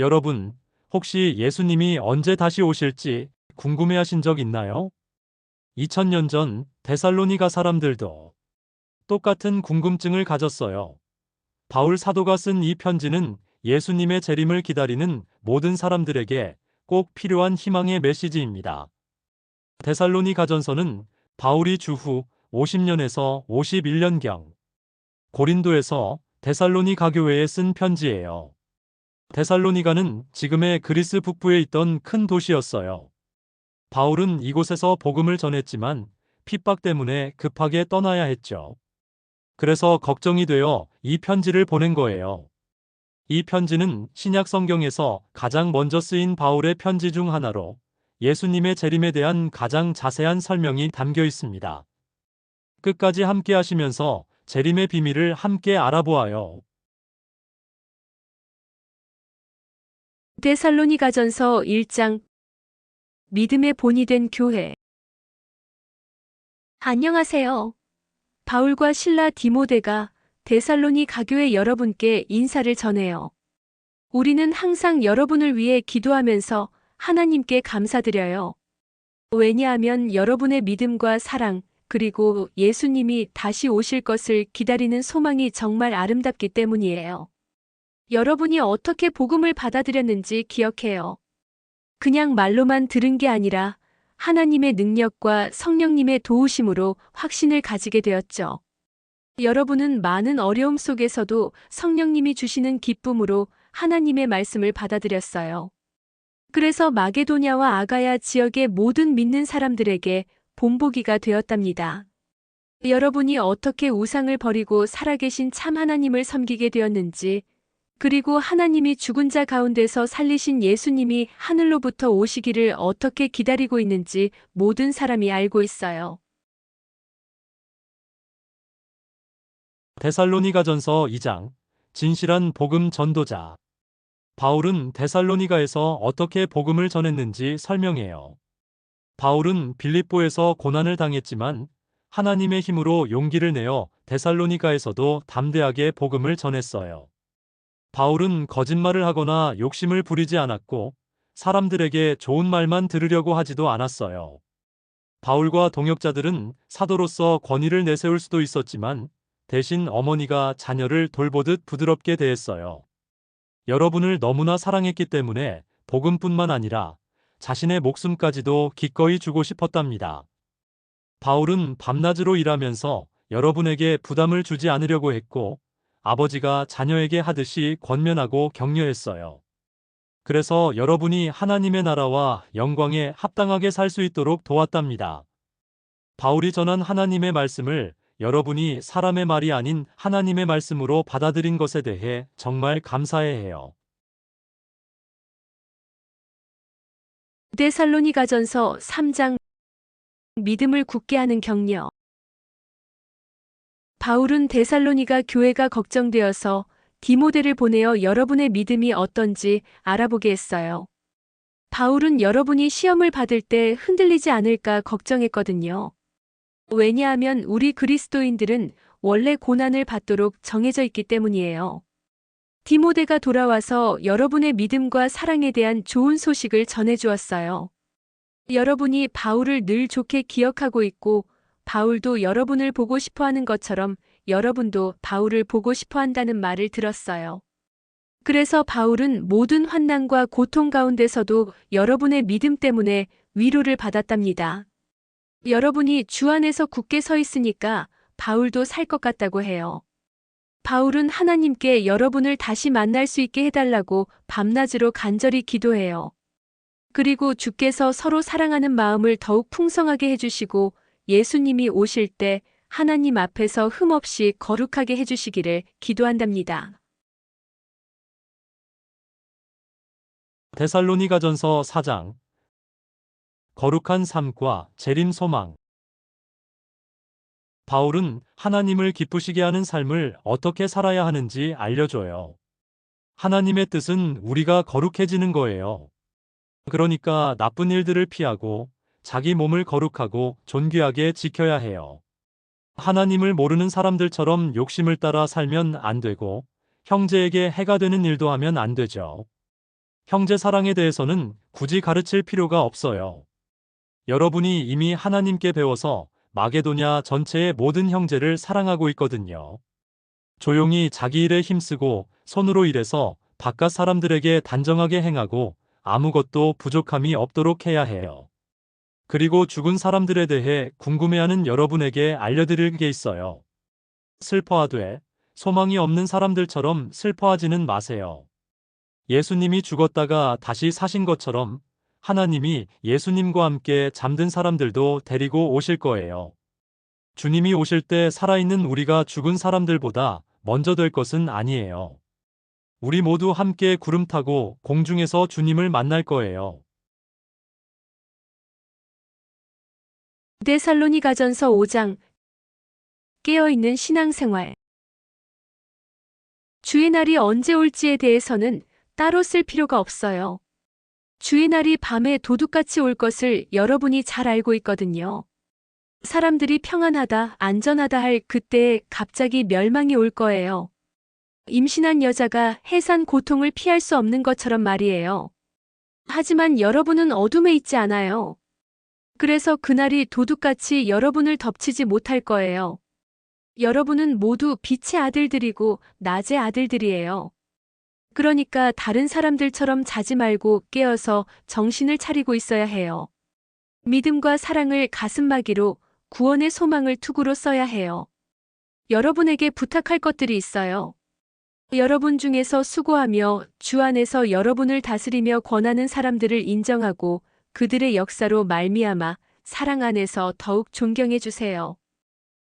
여러분, 혹시 예수님이 언제 다시 오실지 궁금해하신 적 있나요? 2000년 전 데살로니가 사람들도 똑같은 궁금증을 가졌어요. 바울 사도가 쓴 이 편지는 예수님의 재림을 기다리는 모든 사람들에게 꼭 필요한 희망의 메시지입니다. 데살로니가 전서는 바울이 주후 50년에서 51년경 고린도에서 데살로니가 교회에 쓴 편지예요. 데살로니가는 지금의 그리스 북부에 있던 큰 도시였어요. 바울은 이곳에서 복음을 전했지만 핍박 때문에 급하게 떠나야 했죠. 그래서 걱정이 되어 이 편지를 보낸 거예요. 이 편지는 신약 성경에서 가장 먼저 쓰인 바울의 편지 중 하나로 예수님의 재림에 대한 가장 자세한 설명이 담겨 있습니다. 끝까지 함께 하시면서 재림의 비밀을 함께 알아보아요. 데살로니가전서 1장 믿음의 본이 된 교회 안녕하세요. 바울과 신라 디모데가 데살로니 가 교회 여러분께 인사를 전해요. 우리는 항상 여러분을 위해 기도하면서 하나님께 감사드려요. 왜냐하면 여러분의 믿음과 사랑, 그리고 예수님이 다시 오실 것을 기다리는 소망이 정말 아름답기 때문이에요. 여러분이 어떻게 복음을 받아들였는지 기억해요. 그냥 말로만 들은 게 아니라 하나님의 능력과 성령님의 도우심으로 확신을 가지게 되었죠. 여러분은 많은 어려움 속에서도 성령님이 주시는 기쁨으로 하나님의 말씀을 받아들였어요. 그래서 마게도냐와 아가야 지역의 모든 믿는 사람들에게 본보기가 되었답니다. 여러분이 어떻게 우상을 버리고 살아계신 참 하나님을 섬기게 되었는지, 그리고 하나님이 죽은 자 가운데서 살리신 예수님이 하늘로부터 오시기를 어떻게 기다리고 있는지 모든 사람이 알고 있어요. 데살로니가전서 2장 진실한 복음 전도자 바울은 데살로니가에서 어떻게 복음을 전했는지 설명해요. 바울은 빌립보에서 고난을 당했지만 하나님의 힘으로 용기를 내어 데살로니가에서도 담대하게 복음을 전했어요. 바울은 거짓말을 하거나 욕심을 부리지 않았고 사람들에게 좋은 말만 들으려고 하지도 않았어요. 바울과 동역자들은 사도로서 권위를 내세울 수도 있었지만 대신 어머니가 자녀를 돌보듯 부드럽게 대했어요. 여러분을 너무나 사랑했기 때문에 복음뿐만 아니라 자신의 목숨까지도 기꺼이 주고 싶었답니다. 바울은 밤낮으로 일하면서 여러분에게 부담을 주지 않으려고 했고 아버지가 자녀에게 하듯이 권면하고 격려했어요. 그래서 여러분이 하나님의 나라와 영광에 합당하게 살 수 있도록 도왔답니다. 바울이 전한 하나님의 말씀을 여러분이 사람의 말이 아닌 하나님의 말씀으로 받아들인 것에 대해 정말 감사해 해요. 데살로니가전서 3장 믿음을 굳게 하는 격려 바울은 데살로니가 교회가 걱정되어서 디모데를 보내어 여러분의 믿음이 어떤지 알아보게 했어요. 바울은 여러분이 시험을 받을 때 흔들리지 않을까 걱정했거든요. 왜냐하면 우리 그리스도인들은 원래 고난을 받도록 정해져 있기 때문이에요. 디모데가 돌아와서 여러분의 믿음과 사랑에 대한 좋은 소식을 전해주었어요. 여러분이 바울을 늘 좋게 기억하고 있고, 바울도 여러분을 보고 싶어 하는 것처럼 여러분도 바울을 보고 싶어 한다는 말을 들었어요. 그래서 바울은 모든 환난과 고통 가운데서도 여러분의 믿음 때문에 위로를 받았답니다. 여러분이 주 안에서 굳게 서 있으니까 바울도 살 것 같다고 해요. 바울은 하나님께 여러분을 다시 만날 수 있게 해달라고 밤낮으로 간절히 기도해요. 그리고 주께서 서로 사랑하는 마음을 더욱 풍성하게 해주시고 예수님이 오실 때 하나님 앞에서 흠없이 거룩하게 해주시기를 기도한답니다. 데살로니가전서 4장 거룩한 삶과 재림 소망 바울은 하나님을 기쁘시게 하는 삶을 어떻게 살아야 하는지 알려줘요. 하나님의 뜻은 우리가 거룩해지는 거예요. 그러니까 나쁜 일들을 피하고 자기 몸을 거룩하고 존귀하게 지켜야 해요. 하나님을 모르는 사람들처럼 욕심을 따라 살면 안 되고 형제에게 해가 되는 일도 하면 안 되죠. 형제 사랑에 대해서는 굳이 가르칠 필요가 없어요. 여러분이 이미 하나님께 배워서 마게도냐 전체의 모든 형제를 사랑하고 있거든요. 조용히 자기 일에 힘쓰고 손으로 일해서 바깥 사람들에게 단정하게 행하고 아무것도 부족함이 없도록 해야 해요. 그리고 죽은 사람들에 대해 궁금해하는 여러분에게 알려드릴 게 있어요. 슬퍼하되 소망이 없는 사람들처럼 슬퍼하지는 마세요. 예수님이 죽었다가 다시 사신 것처럼 하나님이 예수님과 함께 잠든 사람들도 데리고 오실 거예요. 주님이 오실 때 살아있는 우리가 죽은 사람들보다 먼저 될 것은 아니에요. 우리 모두 함께 구름 타고 공중에서 주님을 만날 거예요. 데살로니가전서 5장 깨어있는 신앙생활 주의 날이 언제 올지에 대해서는 따로 쓸 필요가 없어요. 주의 날이 밤에 도둑같이 올 것을 여러분이 잘 알고 있거든요. 사람들이 평안하다, 안전하다 할 그때에 갑자기 멸망이 올 거예요. 임신한 여자가 해산 고통을 피할 수 없는 것처럼 말이에요. 하지만 여러분은 어둠에 있지 않아요. 그래서 그날이 도둑같이 여러분을 덮치지 못할 거예요. 여러분은 모두 빛의 아들들이고 낮의 아들들이에요. 그러니까 다른 사람들처럼 자지 말고 깨어서 정신을 차리고 있어야 해요. 믿음과 사랑을 가슴막이로 구원의 소망을 투구로 써야 해요. 여러분에게 부탁할 것들이 있어요. 여러분 중에서 수고하며 주 안에서 여러분을 다스리며 권하는 사람들을 인정하고 그들의 역사로 말미암아 사랑 안에서 더욱 존경해 주세요.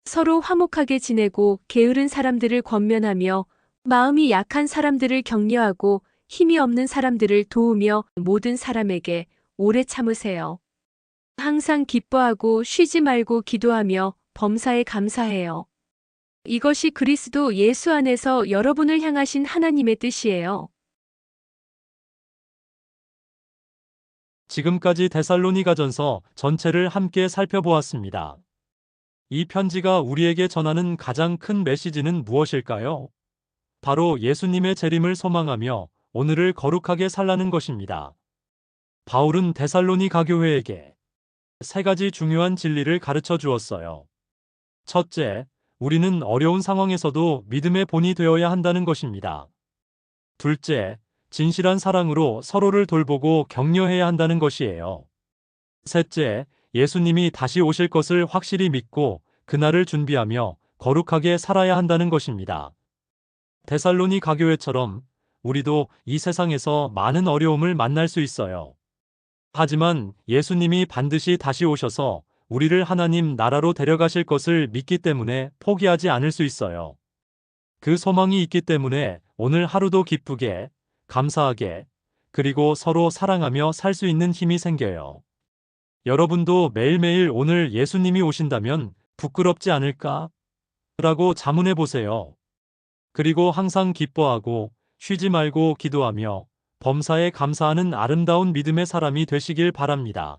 서로 화목하게 지내고 게으른 사람들을 권면하며 마음이 약한 사람들을 격려하고 힘이 없는 사람들을 도우며 모든 사람에게 오래 참으세요. 항상 기뻐하고 쉬지 말고 기도하며 범사에 감사해요. 이것이 그리스도 예수 안에서 여러분을 향하신 하나님의 뜻이에요. 지금까지 데살로니가전서 전체를 함께 살펴보았습니다. 이 편지가 우리에게 전하는 가장 큰 메시지는 무엇일까요? 바로 예수님의 재림을 소망하며 오늘을 거룩하게 살라는 것입니다. 바울은 데살로니가 교회에게 세 가지 중요한 진리를 가르쳐 주었어요. 첫째, 우리는 어려운 상황에서도 믿음의 본이 되어야 한다는 것입니다. 둘째, 진실한 사랑으로 서로를 돌보고 격려해야 한다는 것이에요. 셋째, 예수님이 다시 오실 것을 확실히 믿고 그날을 준비하며 거룩하게 살아야 한다는 것입니다. 데살로니 가교회처럼 우리도 이 세상에서 많은 어려움을 만날 수 있어요. 하지만 예수님이 반드시 다시 오셔서 우리를 하나님 나라로 데려가실 것을 믿기 때문에 포기하지 않을 수 있어요. 그 소망이 있기 때문에 오늘 하루도 기쁘게, 감사하게, 그리고 서로 사랑하며 살 수 있는 힘이 생겨요. 여러분도 매일매일 오늘 예수님이 오신다면 부끄럽지 않을까? 라고 자문해 보세요. 그리고 항상 기뻐하고 쉬지 말고 기도하며 범사에 감사하는 아름다운 믿음의 사람이 되시길 바랍니다.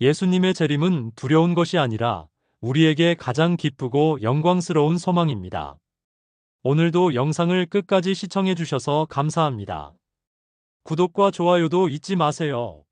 예수님의 재림은 두려운 것이 아니라 우리에게 가장 기쁘고 영광스러운 소망입니다. 오늘도 영상을 끝까지 시청해 주셔서 감사합니다. 구독과 좋아요도 잊지 마세요.